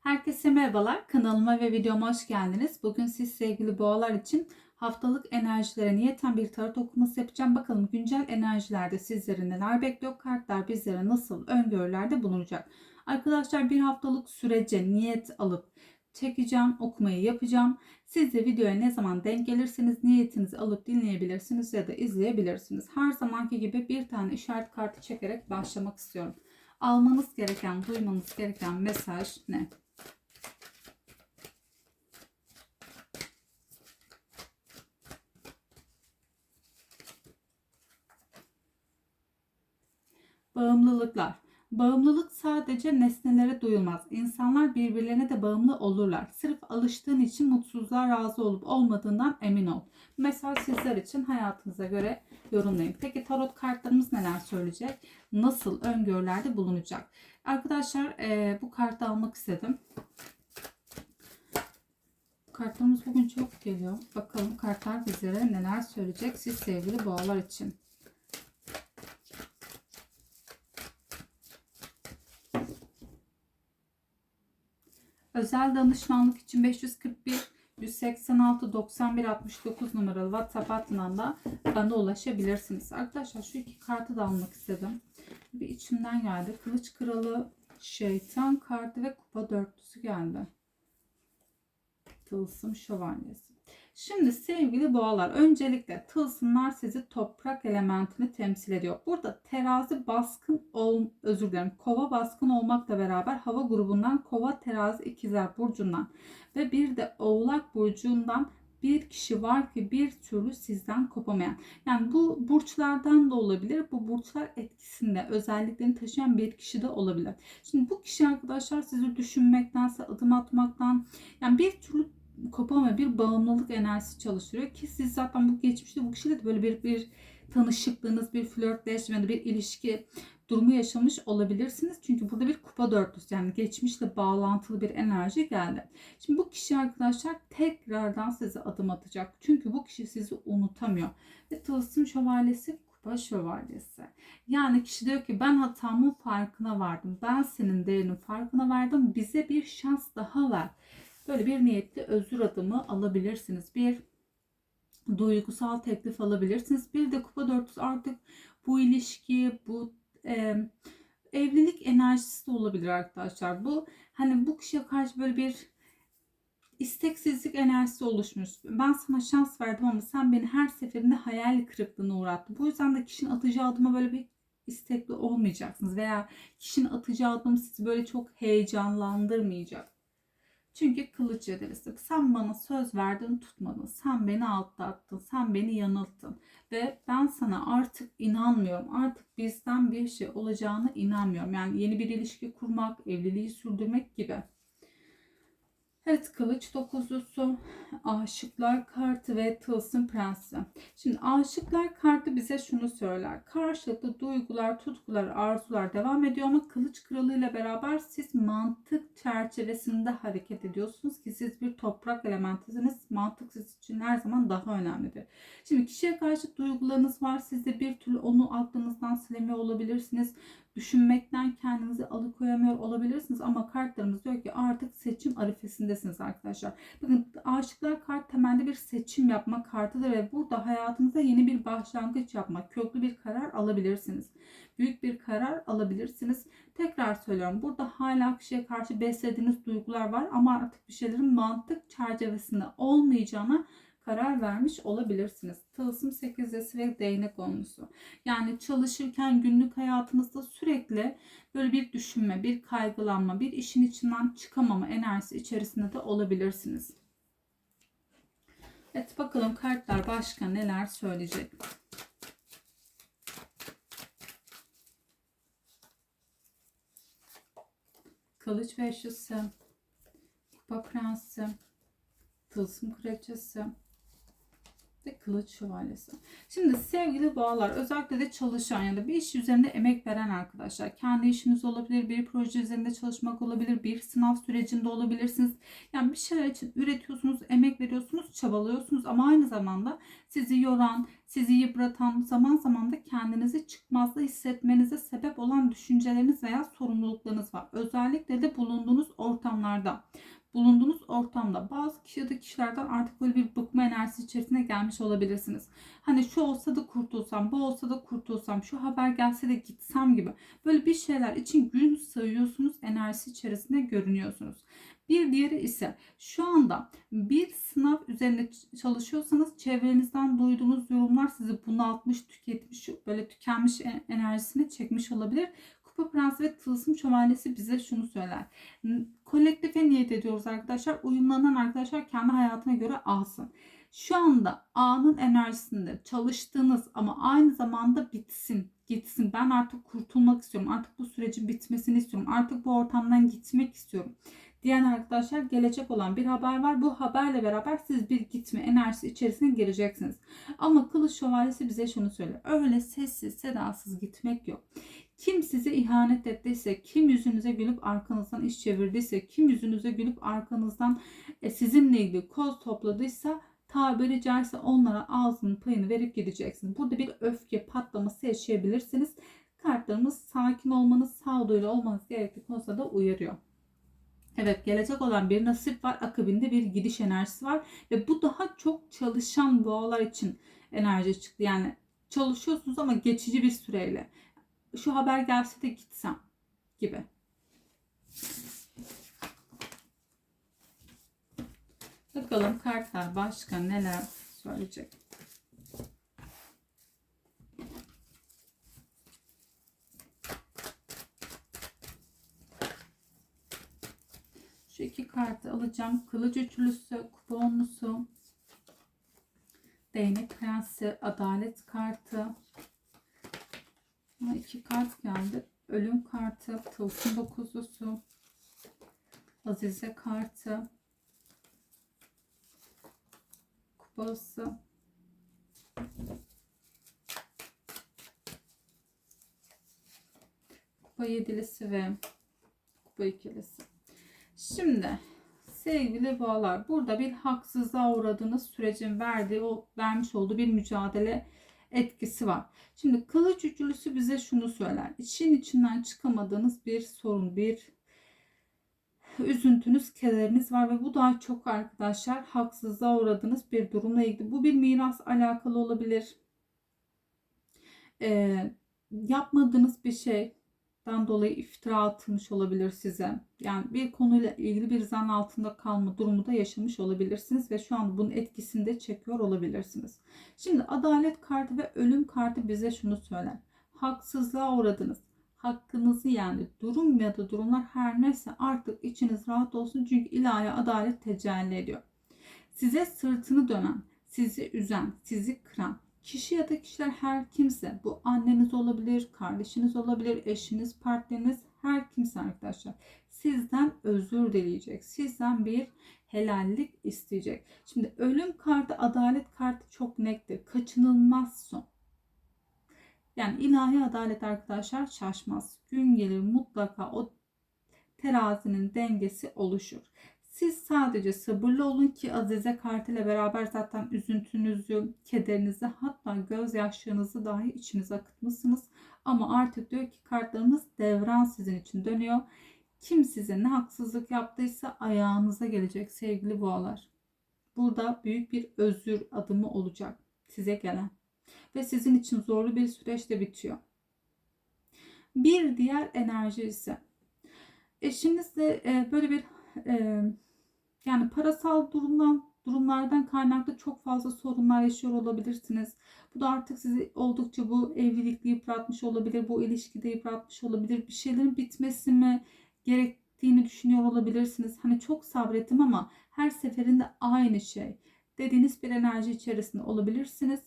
Herkese merhabalar. Kanalıma ve videoma hoş geldiniz. Bugün siz sevgili boğalar için haftalık enerjilere niyeten bir tarot okuması yapacağım. Bakalım güncel enerjilerde sizleri neler bekliyor? Kartlar bizlere nasıl öngörülerde bulunacak? Arkadaşlar bir haftalık sürece niyet alıp çekeceğim, okumayı yapacağım. Siz de videoya ne zaman denk gelirseniz niyetinizi alıp dinleyebilirsiniz ya da izleyebilirsiniz. Her zamanki gibi bir tane işaret kartı çekerek başlamak istiyorum. Almanız gereken, duymanız gereken mesaj ne? Bağımlılıklar. Bağımlılık sadece nesnelere duyulmaz. İnsanlar birbirlerine de bağımlı olurlar. Sırf alıştığın için mutsuzluğa razı olup olmadığından emin ol. Mesela sizler için hayatınıza göre yorumlayın. Peki tarot kartlarımız neler söyleyecek? Nasıl öngörülerde bulunacak? Arkadaşlar e, bu kartı almak istedim. Kartlarımız bugün çok geliyor. Bakalım kartlar bizlere neler söyleyecek siz sevgili boğalar için. Özel danışmanlık için 541 186 91 69 numaralı WhatsApp hattından da bana ulaşabilirsiniz. Arkadaşlar şu iki kartı da almak istedim. Bir içimden geldi. Kılıç Kralı, Şeytan kartı ve Kupa Dörtlüsü geldi. Tılsım Şövalyesi. Şimdi sevgili boğalar öncelikle tılsımlar sizi toprak elementini temsil ediyor. Burada terazi baskın ol, özür dilerim kova baskın olmakla beraber hava grubundan kova terazi ikizler burcundan ve bir de oğlak burcundan bir kişi var ki bir türlü sizden kopamayan. Yani bu burçlardan da olabilir. Bu burçlar etkisinde özelliklerini taşıyan bir kişi de olabilir. Şimdi bu kişi arkadaşlar sizi düşünmektense adım atmaktan yani bir türlü kopamıyor. Bir bağımlılık enerjisi çalıştırıyor ki siz zaten bu geçmişte bu kişiyle de böyle bir bir tanışıklığınız, bir flörtleşme, bir ilişki durumu yaşamış olabilirsiniz. Çünkü burada bir kupa dörtlüsü yani geçmişle bağlantılı bir enerji geldi. Şimdi bu kişi arkadaşlar tekrardan size adım atacak. Çünkü bu kişi sizi unutamıyor. Ve tılsım şövalyesi kupa şövalyesi. Yani kişi diyor ki ben hatamın farkına vardım. Ben senin değerinin farkına vardım. Bize bir şans daha ver. Böyle bir niyetli özür adımı alabilirsiniz. Bir duygusal teklif alabilirsiniz. Bir de kupa dörtlüsü artık bu ilişki, bu e, evlilik enerjisi de olabilir arkadaşlar. Bu hani bu kişiye karşı böyle bir isteksizlik enerjisi oluşmuş. Ben sana şans verdim ama sen beni her seferinde hayal kırıklığına uğrattın. Bu yüzden de kişinin atacağı adıma böyle bir istekli olmayacaksınız veya kişinin atacağı adım sizi böyle çok heyecanlandırmayacak. Çünkü kılıç yedilisi. Sen bana söz verdin tutmadın. Sen beni aldattın. Sen beni yanılttın. Ve ben sana artık inanmıyorum. Artık bizden bir şey olacağına inanmıyorum. Yani yeni bir ilişki kurmak, evliliği sürdürmek gibi. Evet kılıç dokuzlusu, aşıklar kartı ve tılsım prensi. Şimdi aşıklar kartı bize şunu söyler. Karşılıklı duygular, tutkular, arzular devam ediyor ama kılıç kralı ile beraber siz mantık çerçevesinde hareket ediyorsunuz ki siz bir toprak elementisiniz. Mantık siz için her zaman daha önemlidir. Şimdi kişiye karşı duygularınız var. Siz de bir türlü onu aklınızdan silemiyor olabilirsiniz düşünmekten kendinizi alıkoyamıyor olabilirsiniz ama kartlarımız diyor ki artık seçim arifesindesiniz arkadaşlar. Bakın aşıklar kart temelde bir seçim yapma kartıdır ve burada hayatınızda yeni bir başlangıç yapmak, köklü bir karar alabilirsiniz. Büyük bir karar alabilirsiniz. Tekrar söylüyorum burada hala kişiye karşı beslediğiniz duygular var ama artık bir şeylerin mantık çerçevesinde olmayacağına karar vermiş olabilirsiniz. Tılsım 8'lisi ve değnek onlusu. Yani çalışırken günlük hayatınızda sürekli böyle bir düşünme, bir kaygılanma, bir işin içinden çıkamama enerjisi içerisinde de olabilirsiniz. Evet bakalım kartlar başka neler söyleyecek. Kılıç beşlisi, kupa prensi, tılsım kraliçesi, ve kılıç şövalyesi. Şimdi sevgili boğalar özellikle de çalışan ya da bir iş üzerinde emek veren arkadaşlar. Kendi işiniz olabilir, bir proje üzerinde çalışmak olabilir, bir sınav sürecinde olabilirsiniz. Yani bir şeyler için üretiyorsunuz, emek veriyorsunuz, çabalıyorsunuz ama aynı zamanda sizi yoran, sizi yıpratan, zaman zaman da kendinizi çıkmazda hissetmenize sebep olan düşünceleriniz veya sorumluluklarınız var. Özellikle de bulunduğunuz ortamlarda bulunduğunuz ortamda bazı kişi ya da kişilerden artık böyle bir bıkma enerjisi içerisine gelmiş olabilirsiniz. Hani şu olsa da kurtulsam, bu olsa da kurtulsam, şu haber gelse de gitsem gibi. Böyle bir şeyler için gün sayıyorsunuz, enerjisi içerisinde görünüyorsunuz. Bir diğeri ise şu anda bir sınav üzerinde çalışıyorsanız çevrenizden duyduğunuz yorumlar sizi bunaltmış, tüketmiş, böyle tükenmiş e- enerjisine çekmiş olabilir. Kupa Prensi ve Tılsım Şövalyesi bize şunu söyler. Kolektife niyet ediyoruz arkadaşlar. Uyumlanan arkadaşlar kendi hayatına göre alsın. Şu anda anın enerjisinde çalıştığınız ama aynı zamanda bitsin, gitsin. Ben artık kurtulmak istiyorum. Artık bu sürecin bitmesini istiyorum. Artık bu ortamdan gitmek istiyorum diyen arkadaşlar gelecek olan bir haber var. Bu haberle beraber siz bir gitme enerjisi içerisine gireceksiniz. Ama kılıç şövalyesi bize şunu söylüyor. Öyle sessiz sedasız gitmek yok. Kim size ihanet ettiyse, kim yüzünüze gülüp arkanızdan iş çevirdiyse, kim yüzünüze gülüp arkanızdan e, sizinle ilgili koz topladıysa tabiri caizse onlara ağzının payını verip gideceksiniz. Burada bir öfke patlaması yaşayabilirsiniz. Kartlarımız sakin olmanız, sağduyulu olmanız gerektiği konusunda da uyarıyor. Evet gelecek olan bir nasip var. Akabinde bir gidiş enerjisi var. Ve bu daha çok çalışan boğalar için enerji çıktı. Yani çalışıyorsunuz ama geçici bir süreyle. Şu haber gelse de gitsem gibi. Bakalım kartlar başka neler söyleyecek. Şu iki kartı alacağım. Kılıç üçlüsü, kupa onlusu, değnek prensi, adalet kartı. Buna iki kart geldi. Ölüm kartı, tılsım dokuzlusu, azize kartı, kupası, kupa yedilisi ve kupa ikilisi. Şimdi sevgili boğalar burada bir haksızlığa uğradığınız sürecin verdiği o vermiş olduğu bir mücadele etkisi var. Şimdi kılıç üçlüsü bize şunu söyler. İçin içinden çıkamadığınız bir sorun, bir üzüntünüz, kederiniz var ve bu daha çok arkadaşlar haksızlığa uğradığınız bir durumla ilgili. Bu bir miras alakalı olabilir. Ee, yapmadığınız bir şey, dan dolayı iftira atılmış olabilir size. Yani bir konuyla ilgili bir zan altında kalma durumu da yaşamış olabilirsiniz ve şu an bunun etkisini de çekiyor olabilirsiniz. Şimdi adalet kartı ve ölüm kartı bize şunu söyler. Haksızlığa uğradınız. Hakkınızı yani durum ya da durumlar her neyse artık içiniz rahat olsun çünkü ilahi adalet tecelli ediyor. Size sırtını dönen, sizi üzen, sizi kıran, Kişi ya da kişiler her kimse bu anneniz olabilir, kardeşiniz olabilir, eşiniz, partneriniz her kimse arkadaşlar sizden özür dileyecek. Sizden bir helallik isteyecek. Şimdi ölüm kartı, adalet kartı çok nettir. Kaçınılmaz son. Yani ilahi adalet arkadaşlar şaşmaz. Gün gelir mutlaka o terazinin dengesi oluşur. Siz sadece sabırlı olun ki Azize Kart ile beraber zaten üzüntünüzü, kederinizi hatta gözyaşlarınızı dahi içinize akıtmışsınız. Ama artık diyor ki kartlarımız devran sizin için dönüyor. Kim size ne haksızlık yaptıysa ayağınıza gelecek sevgili boğalar. Burada büyük bir özür adımı olacak size gelen. Ve sizin için zorlu bir süreç de bitiyor. Bir diğer enerji ise eşinizle e, böyle bir e, yani parasal durumdan durumlardan kaynaklı çok fazla sorunlar yaşıyor olabilirsiniz. Bu da artık sizi oldukça bu evlilikte yıpratmış olabilir, bu ilişkide yıpratmış olabilir. Bir şeylerin bitmesi mi gerektiğini düşünüyor olabilirsiniz. Hani çok sabrettim ama her seferinde aynı şey dediğiniz bir enerji içerisinde olabilirsiniz.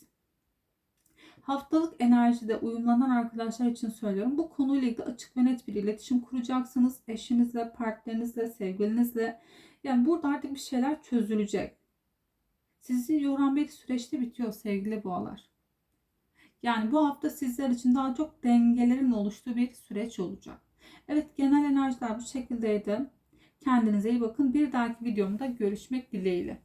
Haftalık enerjide uyumlanan arkadaşlar için söylüyorum. Bu konuyla ilgili açık ve net bir iletişim kuracaksınız. Eşinizle, partnerinizle, sevgilinizle. Yani burada artık bir şeyler çözülecek. sizi yoran bir süreçte bitiyor sevgili boğalar. Yani bu hafta sizler için daha çok dengelerin oluştuğu bir süreç olacak. Evet genel enerjiler bu şekildeydi. Kendinize iyi bakın. Bir dahaki videomda görüşmek dileğiyle.